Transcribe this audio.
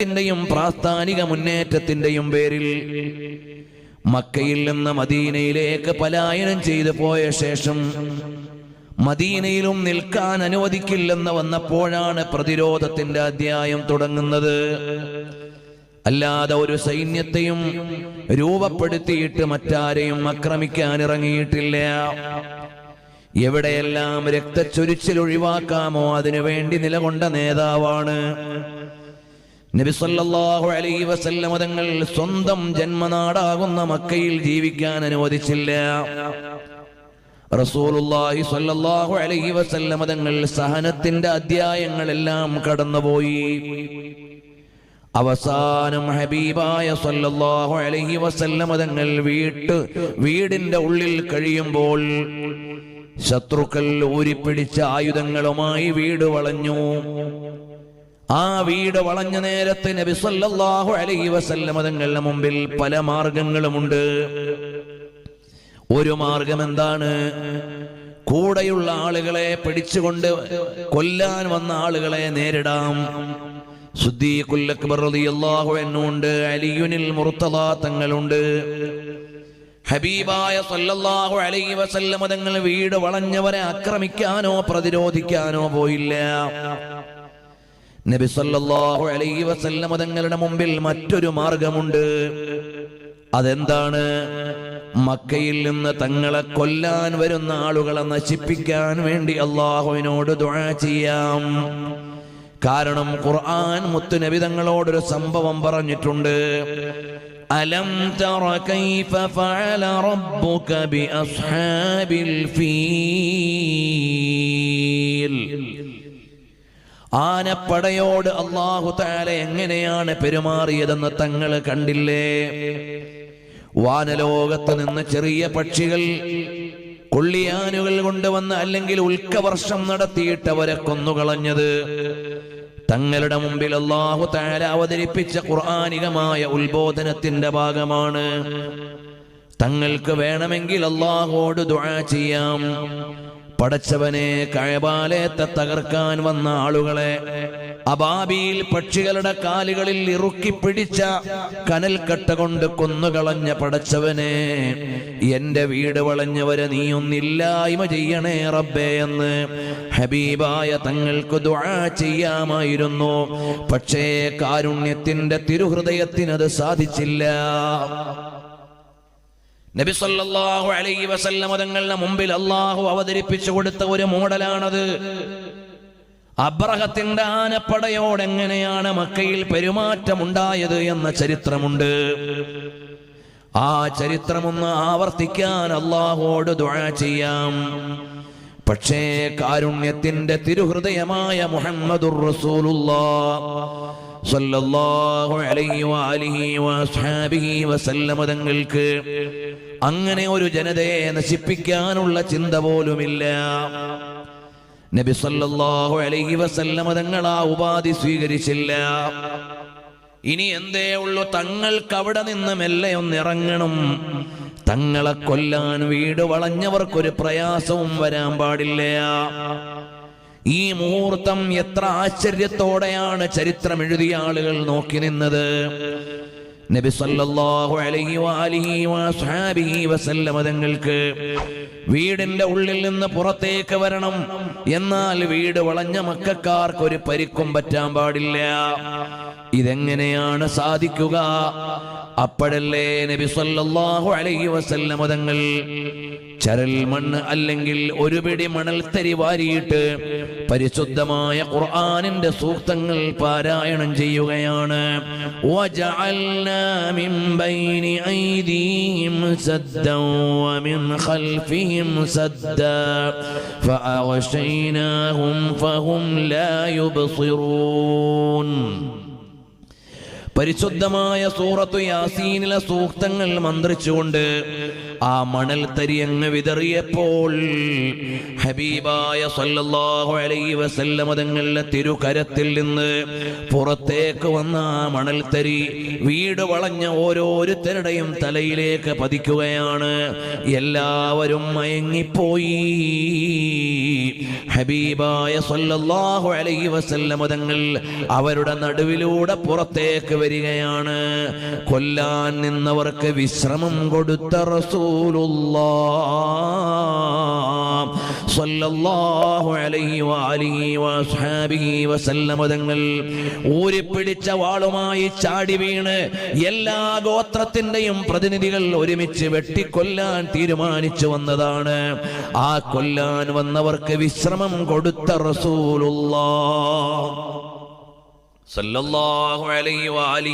ത്തിന്റെയും പ്രാസ്ഥാനിക മുന്നേറ്റത്തിന്റെയും പേരിൽ മക്കയിൽ നിന്ന് മദീനയിലേക്ക് പലായനം ചെയ്തു പോയ ശേഷം മദീനയിലും നിൽക്കാൻ അനുവദിക്കില്ലെന്ന് വന്നപ്പോഴാണ് പ്രതിരോധത്തിന്റെ അധ്യായം തുടങ്ങുന്നത്. അല്ലാതെ ഒരു സൈന്യത്തെയും രൂപപ്പെടുത്തിയിട്ട് മറ്റാരെയും ആക്രമിക്കാൻ ഇറങ്ങിയിട്ടില്ല എവിടെയെല്ലാം രക്തച്ചൊരിച്ചിൽ ഒഴിവാക്കാമോ അതിനുവേണ്ടി നിലകൊണ്ട നേതാവാണ് നബി സല്ലല്ലാഹു അലൈഹി വസല്ലമ തങ്ങൾ സ്വന്തം ജന്മനാടാകുന്ന മക്കയിൽ ജീവിക്കാൻ അനുവദിച്ചില്ല. റസൂലുള്ളാഹി സല്ലല്ലാഹു അലൈഹി വസല്ലമ തങ്ങൾ സഹനത്തിന്റെ അധ്യായങ്ങളെല്ലാം കടന്നുപോയി. അവസാനം ഹബീബായ സല്ലല്ലാഹു അലൈഹി വസല്ലമ തങ്ങൾ വീട്ട് വീടിന്റെ ഉള്ളിൽ കഴിയുമ്പോൾ ശത്രുക്കൾ ഊരിപ്പിടിച്ച ആയുധങ്ങളുമായി വീട് വളഞ്ഞു. ആ വീട് വളഞ്ഞ നേരത്തെ നബി സല്ലല്ലാഹു അലൈഹി തങ്ങളുടെ മുമ്പിൽ പല മാർഗങ്ങളുമുണ്ട്. ഒരു മാർഗം എന്താണ്? കൂടെയുള്ള ആളുകളെ പിടിച്ചുകൊണ്ട് കൊല്ലാൻ വന്ന ആളുകളെ നേരിടാം. ഉണ്ട് അലിയുനിൽ മുർത്തദ ഹബീബായ സല്ലല്ലാഹു അലൈഹി വസല്ലമ തങ്ങൾ വീട് വളഞ്ഞവരെ ആക്രമിക്കാനോ പ്രതിരോധിക്കാനോ പോയില്ല. നബി സല്ലല്ലാഹു അലൈഹി വസല്ലമ തങ്ങളുടെ മുമ്പിൽ മറ്റൊരു മാർഗമുണ്ട്. അതെന്താണ്? മക്കയിൽ നിന്ന് തങ്ങളെ കൊല്ലാൻ വരുന്ന ആളുകളെ നശിപ്പിക്കാൻ വേണ്ടി അള്ളാഹുവിനോട് ദുആ ചെയ്യാം. കാരണം ഖുർആൻ മുത്തുനബി തങ്ങളോടൊരു സംഭവം പറഞ്ഞിട്ടുണ്ട്. അലം തറ കൈഫ ഫഅല റബ്ബുക ബി അസ്ഹാബിൽ ഫീൽ ആനപ്പടയോട് അള്ളാഹു താല എങ്ങനെയാണ് പെരുമാറിയതെന്ന് തങ്ങൾ കണ്ടില്ലേ? വാനലോകത്ത് നിന്ന് ചെറിയ പക്ഷികൾ കൊള്ളിയാനുകൾ കൊണ്ടുവന്ന് അല്ലെങ്കിൽ ഉൽക്കവർഷം നടത്തിയിട്ടവരെ കൊന്നുകളഞ്ഞത്. തങ്ങളുടെ മുമ്പിൽ അള്ളാഹു താല അവതരിപ്പിച്ച ഖുർആാനികമായ ഉത്ബോധനത്തിന്റെ ഭാഗമാണ്. തങ്ങൾക്ക് വേണമെങ്കിൽ അള്ളാഹോട് ദുആ ചെയ്യാം. പടച്ചവനെ കഴബാലയത്തെ തകർക്കാൻ വന്ന ആളുകളെ അബാബിയിൽ പക്ഷികളുടെ കാലുകളിൽ ഇറുക്കി പിടിച്ച കനൽക്കട്ട കൊണ്ട് കൊന്നുകളഞ്ഞ പടച്ചവനെ എന്റെ വീട് വളഞ്ഞവരെ നീയൊന്നില്ലായ്മ ചെയ്യണേ റബ്ബേ എന്ന് ഹബീബായ തങ്ങൾക്ക് ദുആ ചെയ്യാമായിരുന്നു. പക്ഷേ കാരുണ്യത്തിന്റെ തിരുഹൃദയത്തിനത് സാധിച്ചില്ല. നബി സല്ലല്ലാഹു അലൈഹി വസല്ലമ തങ്ങളുടെ മുമ്പിൽ അള്ളാഹു അവതരിപ്പിച്ചു കൊടുത്ത ഒരു മോഡലാണത്. അബ്രഹത്തിന്റെ ആനപ്പടയോട് എങ്ങനെയാണ് മക്കയിൽ പെരുമാറ്റമുണ്ടായത് എന്ന ചരിത്രമുണ്ട്. ആ ചരിത്രമൊന്ന് ആവർത്തിക്കാൻ അള്ളാഹുവോട് ദുആ ചെയ്യാം. പക്ഷേ കാരുണ്യത്തിന്റെ തിരുഹൃദയമായ മുഹമ്മദുർ റസൂലുള്ളാഹ് സല്ലല്ലാഹു അലൈഹി വഅലിഹി വഅസ്ഹാബിഹി വസല്ലമ തങ്ങൾക്ക് അങ്ങനെ ഒരു ജനതയെ നശിപ്പിക്കാനുള്ള ചിന്ത പോലുമില്ല. നബി സല്ലല്ലാഹു അലൈഹി വസല്ലമ തങ്ങൾ ആ ഉപാധി സ്വീകരിച്ചില്ല. ഇനി എന്തേ ഉള്ളൂ? തങ്ങൾക്ക് അവിടെ നിന്ന് മെല്ലെ ഒന്നിറങ്ങണം തങ്ങളെ കൊല്ലാൻ വീട് വളഞ്ഞവർക്കൊരു പ്രയാസവും വരാൻ പാടില്ല. ഈ മുഹൂർത്തം എത്ര ആശ്ചര്യത്തോടെയാണ് ചരിത്രം എഴുതിയ ആളുകൾ നോക്കി നിന്നത്. നബി സല്ലല്ലാഹു അലൈഹി വാലിഹി വസ്ഹാബിഹി വസല്ലമ തങ്ങൾക്ക് വീടിന്റെ ഉള്ളിൽ നിന്ന് പുറത്തേക്ക് വരണം. എന്നാൽ വീട് വളഞ്ഞ മക്കാർക്ക് ഒരു പരിക്കും പറ്റാൻ പാടില്ല. ഇതെങ്ങനെയാണ് സാധിക്കുക? അപ്പോഴല്ലേ നബി സല്ലല്ലാഹു അലൈഹി വസല്ലമ തങ്ങൾ ചരൽ മണ്ണ് അല്ലെങ്കിൽ ഒരു പിടി തരി വാരിയിട്ട് പരിശുദ്ധമായ ഖുർആാനിന്റെ സൂക്തങ്ങൾ പാരായണം ചെയ്യുകയാണ്. പരിശുദ്ധമായ സൂറത്തു യാസീനിലെ സൂക്തങ്ങൾ മന്ത്രിച്ചുകൊണ്ട് ആ മണൽ തരി അങ്ങ് വിതറിയപ്പോൾ ഹബീബായ സല്ലല്ലാഹു അലൈഹി വസല്ലമ തങ്ങളുടെ തിരുകരത്തിൽ നിന്ന് പുറത്തേക്ക് വന്ന ആ മണൽ തരി വീട് വളഞ്ഞ ഓരോരുത്തരുടെയും തലയിലേക്ക് പതിക്കുകയാണ്. എല്ലാവരും മയങ്ങിപ്പോയി. ഹബീബായ സല്ലല്ലാഹു അലൈഹി വസല്ലമ തങ്ങൾ അവരുടെ നടുവിലൂടെ പുറത്തേക്ക് വരികയാണ്. കൊല്ലാൻ നിന്നവർക്ക് വിശ്രമം കൊടുത്ത റസൂലുള്ളാഹ് സല്ലല്ലാഹു അലൈഹി വഅലിഹി വഅസ്ഹാബിഹി വസല്ലമ തങ്ങൾ ഊരിപ്പിടിച്ച വാളുമായി ചാടി വീണ് എല്ലാ ഗോത്രത്തിന്റെയും പ്രതിനിധികൾ ഒരുമിച്ച് വെട്ടിക്കൊല്ലാൻ തീരുമാനിച്ചു വന്നതാണ്. ആ കൊല്ലാൻ വന്നവർക്ക് വിശ്രമം കൊടുത്ത റസൂലുള്ള സല്ലല്ലാഹു അലൈഹി വഅലിഹി